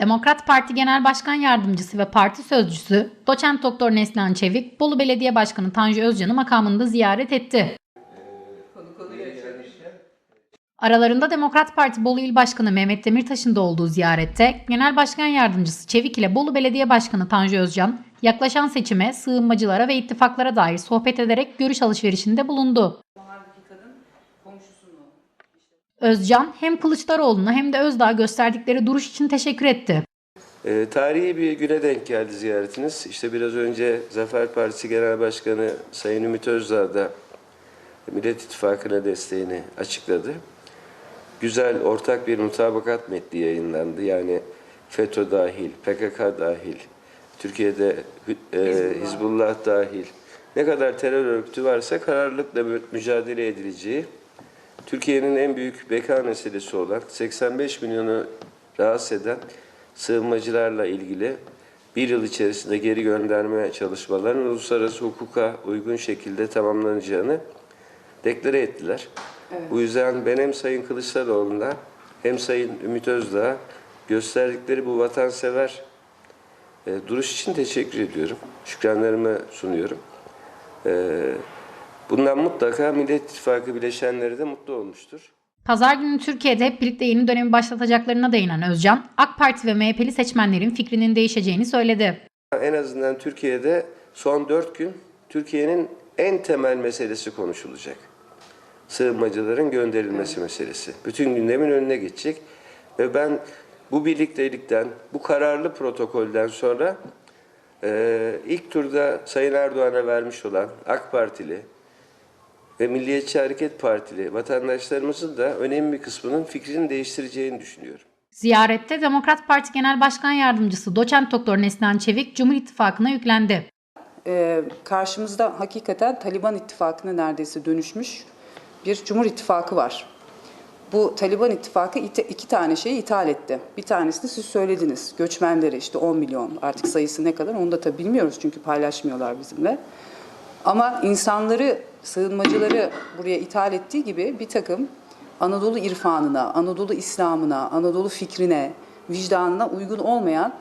Demokrat Parti Genel Başkan Yardımcısı ve parti sözcüsü Doçent Doktor Neslihan Çevik, Bolu Belediye Başkanı Tanju Özcan'ı makamında ziyaret etti. Aralarında Demokrat Parti Bolu İl Başkanı Mehmet Demirtaş'ın da olduğu ziyarette Genel Başkan Yardımcısı Çevik ile Bolu Belediye Başkanı Tanju Özcan yaklaşan seçime, sığınmacılara ve ittifaklara dair sohbet ederek görüş alışverişinde bulundu. Özcan hem Kılıçdaroğlu'na hem de Özdağ'a gösterdikleri duruş için teşekkür etti. E, tarihi bir güne denk geldi ziyaretiniz. İşte biraz önce Zafer Partisi Genel Başkanı Sayın Ümit Özdağ da Millet İttifakı'na desteğini açıkladı. Güzel, ortak bir mutabakat metni yayınlandı. Yani FETÖ dahil, PKK dahil, Türkiye'de e, Hizbullah dahil ne kadar terör örgütü varsa kararlılıkla mü- mücadele edileceği, Türkiye'nin en büyük beka meselesi olan 85 milyonu rahatsız eden sığınmacılarla ilgili bir yıl içerisinde geri gönderme çalışmalarının uluslararası hukuka uygun şekilde tamamlanacağını deklare ettiler. Bu yüzden ben hem Sayın Kılıçdaroğlu'na hem Sayın Ümit Özdağ'a gösterdikleri bu vatansever e, duruş için teşekkür ediyorum. Şükranlarımı sunuyorum. E, bundan mutlaka Millet İttifakı bileşenleri de mutlu olmuştur. Pazar günü Türkiye'de hep birlikte yeni dönemi başlatacaklarına değinen Özcan, AK Parti ve MHP'li seçmenlerin fikrinin değişeceğini söyledi. En azından Türkiye'de son dört gün Türkiye'nin en temel meselesi konuşulacak. Sığınmacıların gönderilmesi meselesi. Bütün gündemin önüne geçecek. Ve ben bu birliktelikten, bu kararlı protokolden sonra e, ilk turda Sayın Erdoğan'a vermiş olan AK Partili ve Milliyetçi Hareket Partili vatandaşlarımızın da önemli bir kısmının fikrini değiştireceğini düşünüyorum. Ziyarette Demokrat Parti Genel Başkan Yardımcısı Doçent Doktor Neslihan Çevik Cumhur İttifakı'na yüklendi. Ee, karşımızda hakikaten Taliban ittifakına neredeyse dönüşmüş bir Cumhur İttifakı var. Bu Taliban ittifakı iki tane şeyi ithal etti. Bir tanesini siz söylediniz. Göçmenleri işte 10 milyon artık sayısı ne kadar onu da tabii bilmiyoruz çünkü paylaşmıyorlar bizimle. Ama insanları, sığınmacıları buraya ithal ettiği gibi bir takım Anadolu irfanına, Anadolu İslam'ına, Anadolu fikrine, vicdanına uygun olmayan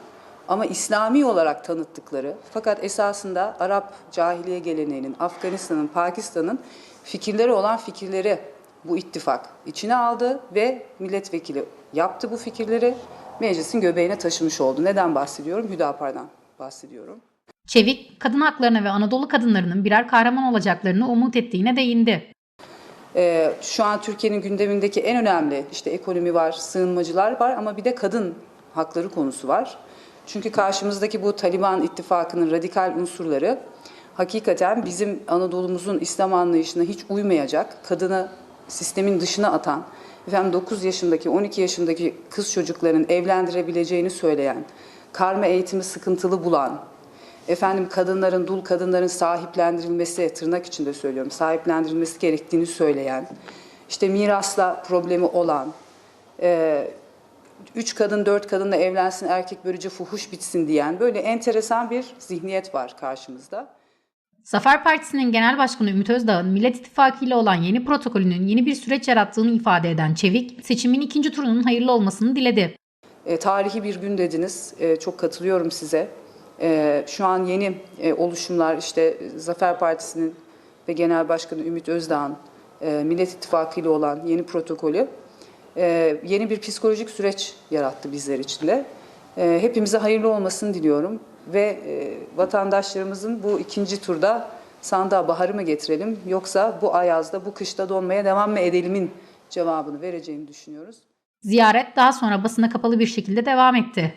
ama İslami olarak tanıttıkları fakat esasında Arap cahiliye geleneğinin, Afganistan'ın, Pakistan'ın fikirleri olan fikirleri bu ittifak içine aldı ve milletvekili yaptı bu fikirleri meclisin göbeğine taşımış oldu. Neden bahsediyorum? Hüdapar'dan bahsediyorum. Çevik, kadın haklarına ve Anadolu kadınlarının birer kahraman olacaklarını umut ettiğine değindi. Ee, şu an Türkiye'nin gündemindeki en önemli işte ekonomi var, sığınmacılar var ama bir de kadın hakları konusu var. Çünkü karşımızdaki bu Taliban ittifakının radikal unsurları hakikaten bizim Anadolu'muzun İslam anlayışına hiç uymayacak, kadını sistemin dışına atan, efendim 9 yaşındaki, 12 yaşındaki kız çocukların evlendirebileceğini söyleyen, karma eğitimi sıkıntılı bulan, efendim kadınların, dul kadınların sahiplendirilmesi, tırnak içinde söylüyorum, sahiplendirilmesi gerektiğini söyleyen, işte mirasla problemi olan, e, üç kadın, dört kadınla evlensin, erkek böylece fuhuş bitsin diyen böyle enteresan bir zihniyet var karşımızda. Zafer Partisi'nin Genel Başkanı Ümit Özdağ'ın Millet İttifakı ile olan yeni protokolünün yeni bir süreç yarattığını ifade eden Çevik, seçimin ikinci turunun hayırlı olmasını diledi. E, tarihi bir gün dediniz. E, çok katılıyorum size. E, şu an yeni e, oluşumlar işte Zafer Partisi'nin ve Genel Başkanı Ümit Özdağ'ın e, Millet İttifakı ile olan yeni protokolü e, yeni bir psikolojik süreç yarattı bizler için de. Hepimize hayırlı olmasını diliyorum ve vatandaşlarımızın bu ikinci turda sandığa baharı mı getirelim yoksa bu ayazda, bu kışta donmaya devam mı edelimin cevabını vereceğini düşünüyoruz. Ziyaret daha sonra basına kapalı bir şekilde devam etti.